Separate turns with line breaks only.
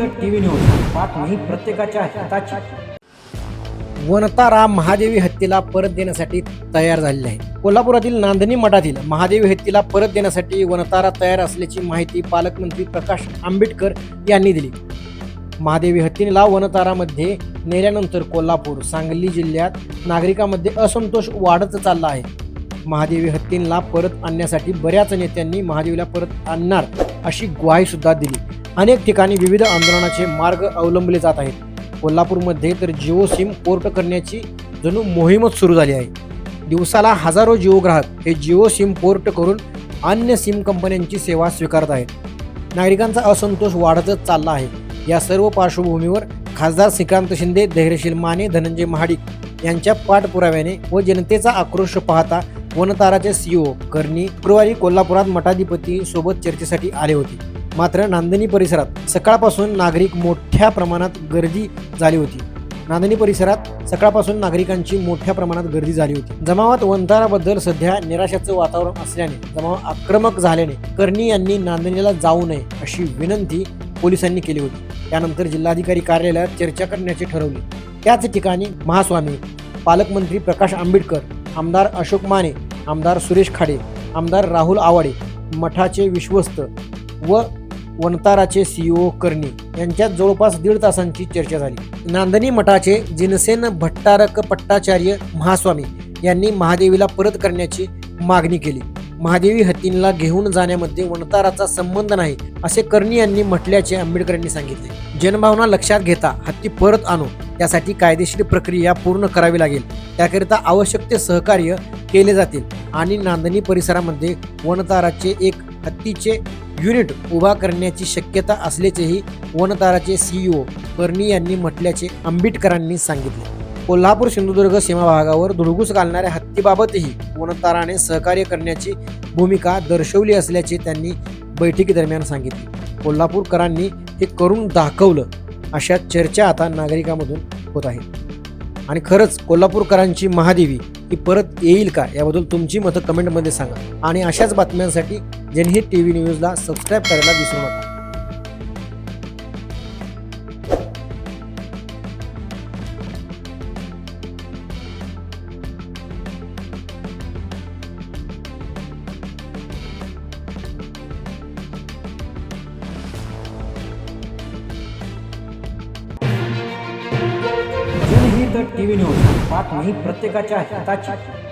T TV news. बातमी प्रत्येकाच्या हिताची.
वनतारा महादेवी हत्तीला परत देण्यासाठी तयार झालेले आहे. कोल्हापुरातील नांदणी मठातील महादेवी हत्तीला परत देण्यासाठी वनतारा तयार असल्याची माहिती पालकमंत्री प्रकाश आंबेडकर यांनी दिली. महादेवी हत्तीला वनतारामध्ये नेल्यानंतर कोल्हापूर सांगली जिल्ह्यात नागरिकांमध्ये असंतोष वाढत चालला आहे. महादेवी हत्तींना परत आणण्यासाठी बऱ्याच नेत्यांनी महादेवीला परत आणणार अशी ग्वाही सुद्धा दिली. अनेक ठिकाणी विविध आंदोलनाचे मार्ग अवलंबले जात आहेत. कोल्हापूरमध्ये तर जिओ सिम पोर्ट करण्याची जणू मोहीमच सुरू झाली आहे. दिवसाला हजारो जिओ ग्राहक हे जिओ सिम पोर्ट करून अन्य सिम कंपन्यांची सेवा स्वीकारत आहेत. नागरिकांचा असंतोष वाढतच चालला आहे. या सर्व पार्श्वभूमीवर खासदार श्रीकांत शिंदे धैर्यशील माने धनंजय महाडिक यांच्या पाठपुराव्याने व जनतेचा आक्रोश पाहता वनताराचे सीओ करणी शुक्रवारी कोल्हापुरात मठाधिपती सोबत चर्चेसाठी आले होते. मात्र नांदणी परिसरात सकाळपासून नागरिक मोठ्या प्रमाणात गर्दी झाली होती. नांदणी परिसरात सकाळपासून नागरिकांची मोठ्या प्रमाणात गर्दी झाली होती. जमावात वंताराबद्दल सध्या निराशाचं वातावरण असल्याने जमाव आक्रमक झाल्याने कर्णी यांनी नांदणीला जाऊ नये अशी विनंती पोलिसांनी केली होती. त्यानंतर जिल्हाधिकारी कार्यालयात चर्चा करण्याचे ठरवले. त्याच ठिकाणी महास्वामी पालकमंत्री प्रकाश आंबेडकर आमदार अशोक माने आमदार सुरेश खाडे आमदार राहुल आवाडे मठाचे विश्वस्त व वनताराचे सीईओ करणी यांच्यात जवळपास दीड तासांची चर्चा झाली. नांदणी मठाचे जिनसेन भट्टारक पट्टाचार्य महास्वामी यांनी महादेवीला परत करण्याची मागणी केली. महादेवी हत्तींना घेऊन जाण्यामध्ये वनताराचा संबंध नाही असे कर्णी यांनी म्हटल्याचे आंबेडकरांनी सांगितले. जनभावना लक्षात घेता हत्ती परत आणू त्यासाठी कायदेशीर प्रक्रिया पूर्ण करावी लागेल. त्याकरिता आवश्यक ते सहकार्य केले जातील आणि नांदणी परिसरामध्ये वनताराचे एक हत्तीचे युनिट उभा करण्याची शक्यता असल्याचेही वनताराचे सीईओ कर्णी यांनी म्हटल्याचे आंबेडकरांनी सांगितले. कोल्हापूर सिंधुदुर्ग सीमा भागावर धुडगूस घालणाऱ्या हत्तीबाबतही वनताराने सहकार्य करण्याची भूमिका दर्शवली असल्याचे त्यांनी बैठकीदरम्यान सांगितले. कोल्हापूरकरांनी हे करून दाखवलं अशा चर्चा आता नागरिकांमधून होत आहे. आणि खरंच कोल्हापूरकरांची महादेवी ही परत येईल का याबद्दल तुमची मतं कमेंटमध्ये सांगा. आणि अशाच बातम्यांसाठी जनहित टी व्ही न्यूजला सबस्क्राईब करायला विसरू नका.
जनहित टीव्ही न्यूज बातमी प्रत्येकाच्या हिताची.